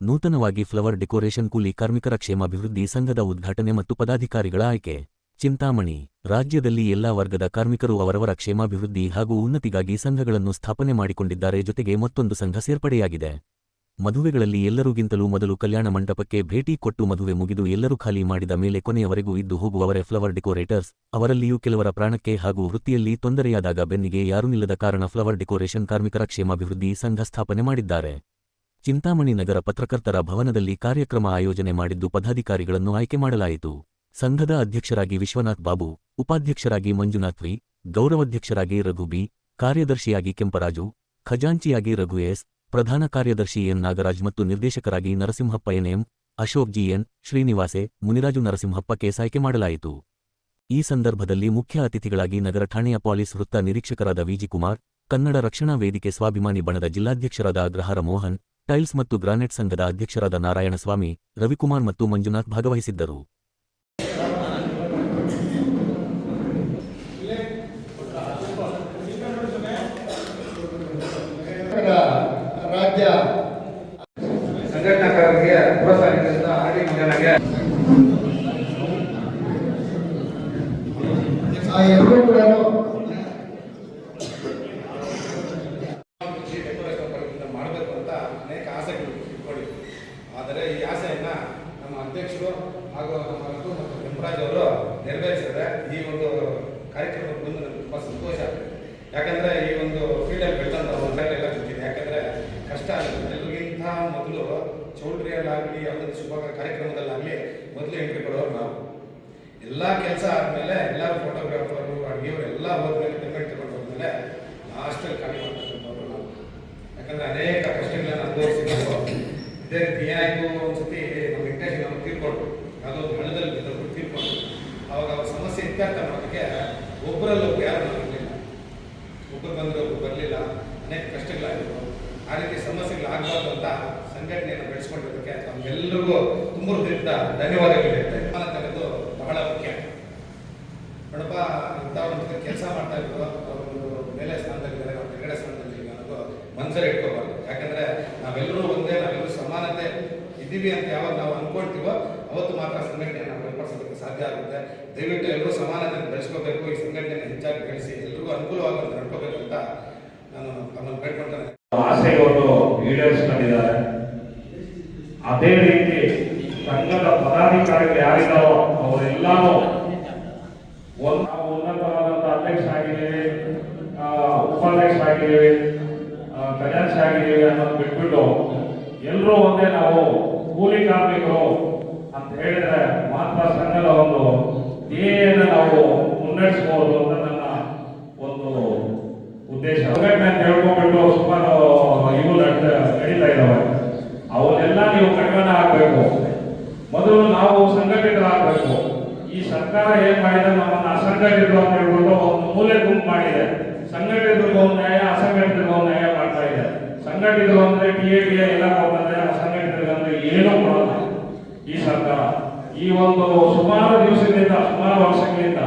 ನೂತನವಾಗಿ flower decoration ಕೂಲಿ ಕಾರ್ಮಿಕರ ಕ್ಷೇಮಾಭಿವೃದ್ಧಿ ಸಂಘದ ಉದ್ಘಾಟನೆ ಮತ್ತು ಪದಾಧಿಕಾರಿಗಳ ಆಯ್ಕೆ. ಚಿಂತಾಮಣಿ, ರಾಜ್ಯದಲ್ಲಿ ಎಲ್ಲಾ ವರ್ಗದ ಕಾರ್ಮಿಕರು ಅವರವರ ಕ್ಷೇಮಾಭಿವೃದ್ಧಿ ಹಾಗೂ ಉನ್ನತಿಗಾಗಿ ಸಂಘಗಳನ್ನು ಸ್ಥಾಪನೆ ಮಾಡಿಕೊಂಡಿದ್ದಾರೆ ಜೊತೆಗೆ ಮತ್ತೊಂದು ಸಂಘ ಸೇರ್ಪಡೆಯಾಗಿದೆ. ಮದುವೆಗಳಲ್ಲಿ ಎಲ್ಲರಿಗಿಂತಲೂ ಮೊದಲು ಕಲ್ಯಾಣ ಮಂಟಪಕ್ಕೆ ಭೇಟಿ ಕೊಟ್ಟು ಮದುವೆ ಮುಗಿದು ಎಲ್ಲರೂ ಖಾಲಿ ಮಾಡಿದ ಮೇಲೆ ಕೊನೆಯವರೆಗೂ ಇದ್ದು ಹೋಗುವವರೇ ಫ್ಲವರ್ ಡೆಕೋರೇಟರ್ಸ್. ಅವರಲ್ಲಿಯೂ ಕೆಲವರ ಪ್ರಾಣಕ್ಕೆ ಹಾಗೂ ವೃತ್ತಿಯಲ್ಲಿ ತೊಂದರೆಯಾದಾಗ ಬೆನ್ನಿಗೆ ಯಾರೂ ನಿಲ್ಲದ ಕಾರಣ ಫ್ಲವರ್ ಡೆಕೋರೇಷನ್ ಕಾರ್ಮಿಕರ ಕ್ಷೇಮಾಭಿವೃದ್ಧಿ ಸಂಘ ಸ್ಥಾಪನೆ ಮಾಡಿದ್ದಾರೆ. ಚಿಂತಾಮಣಿ ನಗರ ಪತ್ರಕರ್ತರ ಭವನದಲ್ಲಿ ಕಾರ್ಯಕ್ರಮ ಆಯೋಜನೆ ಮಾಡಿದ್ದು ಪದಾಧಿಕಾರಿಗಳನ್ನು ಆಯ್ಕೆ ಮಾಡಲಾಯಿತು. ಸಂಘದ ಅಧ್ಯಕ್ಷರಾಗಿ ವಿಶ್ವನಾಥ್ ಬಾಬು, ಉಪಾಧ್ಯಕ್ಷರಾಗಿ ಮಂಜುನಾಥ್ ವಿ, ಗೌರವಾಧ್ಯಕ್ಷರಾಗಿ ರಘು ಬಿ, ಕಾರ್ಯದರ್ಶಿಯಾಗಿ ಕೆಂಪರಾಜು, ಖಜಾಂಚಿಯಾಗಿ ರಘು ಎಸ್, ಪ್ರಧಾನ ಕಾರ್ಯದರ್ಶಿ ಎನ್ ನಾಗರಾಜ್ ಮತ್ತು ನಿರ್ದೇಶಕರಾಗಿ ನರಸಿಂಹಪ್ಪ ಎನ್ಎಂ ಅಶೋಕ್ ಜಿಎನ್ ಶ್ರೀನಿವಾಸೆ, ಮುನಿರಾಜು ನರಸಿಂಹಪ್ಪ ಕೇಸ್ ಆಯ್ಕೆ ಮಾಡಲಾಯಿತು. ಈ ಸಂದರ್ಭದಲ್ಲಿ ಮುಖ್ಯ ಅತಿಥಿಗಳಾಗಿ ನಗರ ಠಾಣೆಯ ಪಾಲಿಸ್ ವೃತ್ತ ನಿರೀಕ್ಷಕರಾದ ವಿಜಿಕುಮಾರ್ ಕನ್ನಡ ರಕ್ಷಣಾ ವೇದಿಕೆ ಸ್ವಾಭಿಮಾನಿ ಬಣದ ಜಿಲ್ಲಾಧ್ಯಕ್ಷರಾದ ಅಗ್ರಹಾರ ಮೋಹನ್ ಟೈಲ್ಸ್ ಮತ್ತು ಗ್ರಾನೈಟ್ ಸಂಘದ ಅಧ್ಯಕ್ಷರಾದ ನಾರಾಯಣಸ್ವಾಮಿ ರವಿಕುಮಾರ್ ಮತ್ತು ಮಂಜುನಾಥ್ ಭಾಗವಹಿಸಿದ್ದರು. ಆ ಎರಡೂ ಕೂಡ ನಮ್ಮ ಅಧ್ಯಕ್ಷರು ಹಾಗೂ ನಮ್ಮ ಮತ್ತು ಕೆಂಪರಾಜ್ ಅವರು ನೆರವೇರಿಸಿದ್ರೆ ಈ ಒಂದು ಕಾರ್ಯಕ್ರಮಕ್ಕೆ ಬಂದು ನನಗೆ ತುಂಬ ಸಂತೋಷ ಆಗ್ತದೆ. ಯಾಕಂದ್ರೆ ಈ ಒಂದು ಫೀಲ್ಡಲ್ಲಿ ಬೆಳೆದಂಥ ಎಲ್ಲ ಗೊತ್ತಿದೆ ಯಾಕಂದ್ರೆ ಕಷ್ಟ ಆಗುತ್ತೆ. ಎಲ್ರಿಗಿಂತ ಮೊದಲು ಚೌಲ್ಟ್ರಿಯಲ್ಲಾಗಲಿ, ಯಾವುದೇ ಶುಭ ಕಾರ್ಯಕ್ರಮದಲ್ಲಾಗಲಿ ಮೊದಲು ಎಂಟ್ರಿ ಕೊಡೋರು ನಾವು. ಎಲ್ಲ ಕೆಲಸ ಆದಮೇಲೆ ಎಲ್ಲರೂ ಫೋಟೋಗ್ರಾಫರು ಅಡುಗೆಯವರು ಎಲ್ಲ ಹೋದ್ಮೇಲೆ ಪೇಮೆಂಟ್ ತಗೊಂಡು ಹೋದ್ಮೇಲೆ ಲಾಸ್ಟಲ್ಲಿ ಖಾಲಿ ಮಾಡ್ತಕ್ಕಂಥವ್ರು ನಾವು. ಯಾಕಂದ್ರೆ ಅನೇಕ ಇದೇ ರೀತಿ ಏನಾಯ್ತು ಒಂದ್ಸತಿ ನಮ್ಮ ವೆಂಕಟೇಶ್ ನಾವು ತೀರ್ಕೊಂಡ್ರು. ಯಾವುದೋ ಒಂದು ಹಳ್ಳದಲ್ಲಿ ಬಿದ್ದವರು ತೀರ್ಕೊಂಡ್ರು. ಅವಾಗ ಅವ್ರ ಸಮಸ್ಯೆ ಇತ್ಯರ್ಥ ಮಾಡೋದಕ್ಕೆ ಒಬ್ಬರಲ್ಲೂ ಒಬ್ಬರು ಯಾರು ಬರಲಿಲ್ಲ ಒಬ್ಬರು ಬಂದರು ಒಬ್ಬರು ಬರಲಿಲ್ಲ. ಅನೇಕ ಕಷ್ಟಗಳಾಗಿತ್ತು ಆ ರೀತಿ ಸಮಸ್ಯೆಗಳು ಆಗಬಾರ್ದು ಅಂತ ಸಂಘಟನೆಯನ್ನು ಬೆಳೆಸ್ಕೊಂಡಿದ್ದಕ್ಕೆ ನಮ್ಗೆಲ್ಲರಿಗೂ ತುಂಬ ಧನ್ಯವಾದಗಳು ಹೇಳ್ತಾ ಇದ್ದೀನಿ. ಬಹಳ ಮುಖ್ಯ ನೋಡಪ್ಪ ಇಂಥ ಒಂದು ಕೆಲಸ ಮಾಡ್ತಾ ಇದ್ರು ಅವರು ಒಂದು ಮೇಲೆ ಸ್ಥಾನದಲ್ಲಿದ್ದಾರೆ ನಾವು ಕೆಳಗಡೆ ಸ್ಥಾನದಲ್ಲಿದ್ದೀವಿ ಅನ್ನೋದು ಮನಸ್ಸಲ್ಲಿ ಇಟ್ಕೋಬಾರ್ದು ಯಾಕಂದ್ರೆ ನಾವೆಲ್ಲರೂ ಒಂದೇ ನಾವೆಲ್ಲರೂ ಸಮಾನತೆ ಇದ್ದೀವಿ ಅಂತ ಯಾವಾಗ ನಾವು ಅನ್ಕೊಳ್ತೀವೋ ಅವತ್ತು ಮಾತ್ರ ಸಂಘಟನೆಯನ್ನು ಬಲಪಡಿಸೋದಕ್ಕೆ ಸಾಧ್ಯ ಆಗುತ್ತೆ. ದಯವಿಟ್ಟು ಎಲ್ಲರೂ ಸಮಾನತೆ ಬೆಳೆಸ್ಕೋಬೇಕು, ಈ ಸಂಘಟನೆಯನ್ನು ಹೆಚ್ಚಾಗಿ ಬೆಳೆಸಿ, ಎಲ್ರಿಗೂ ಅನುಕೂಲವಾಗುವಂತೆ ನಡ್ಕೋಬೇಕು ಅಂತ ನಾನು ತಮ್ಮನ್ನು ಬೇಡ್ಕೊಳ್ತೇನೆ. ಆಸೆಯನ್ನು ಈಡೇರಿಸ್ಕೊಂಡಿದ್ದಾರೆ ಅದೇ ರೀತಿ ಸಂಘದ ಪದಾಧಿಕಾರಿಗಳು ಯಾರಿದ್ದಾರೋ ಅವರೆಲ್ಲರೂ ಒಂದು ನಾವು ಉನ್ನತವಾದಂಥ ಅಧ್ಯಕ್ಷ ಆಗಿದ್ದೇವೆ ಉಪಾಧ್ಯಕ್ಷ ಆಗಿದ್ದೇವೆ ಖಜಾಂಶ ಆಗಿದ್ದೀವಿ ಅನ್ನೋದು ಬಿಟ್ಬಿಟ್ಟು ಎಲ್ಲರೂ ಒಂದೇ ನಾವು ಕೂಲಿ ಕಾರ್ಮಿಕರು ಅಂತ ಹೇಳಿದ್ರೆ ಮಾತ್ರ ಸಂಘದ ಒಂದು ಧ್ಯೇಯನ ನಾವು ಮುನ್ನಡೆಸಬಹುದು ಅಂತ ನನ್ನ ಒಂದು ಉದ್ದೇಶ. ಅಂತ ಹೇಳ್ಕೊಂಡ್ಬಿಟ್ಟು ಸುಮಾರು ಇವು ನಡೀತಾ ಇದ್ದಾವೆ ಅವನ್ನೆಲ್ಲ ನೀವು ಕಡಿಮೆ ಹಾಕಬೇಕು. ಮೊದಲು ನಾವು ಸಂಘಟಿತರಾಗಬೇಕು ಈ ಸರ್ಕಾರ ಏನ್ ಮಾಡಿದೆ? ನಮ್ಮನ್ನ ಅಸಂಘಟಿತರು ಅಂತ ಹೇಳ್ಬಿಟ್ಟು ಒಂದು ಮೂಲೆ ಗುಂಪು ಮಾಡಿದೆ. ಸಂಘಟಿತರಿಗೂ ಒಂದು ನ್ಯಾಯ, ಅಸಂಘಟಿತರಿಗೂ ಒಂದು ನ್ಯಾಯ ಮಾಡ್ತಾ ಇದೆ. ಸಂಘಟಿತರು ಅಂದ್ರೆ ಟಿ ಎ ಎಲ್ಲ ಅಸಂಘಟಿತರಿಗೆ ಅಂದ್ರೆ ಈ ಒಂದು ಸುಮಾರು ದಿವಸಗಳಿಂದ ಸುಮಾರು ವರ್ಷಗಳಿಂದ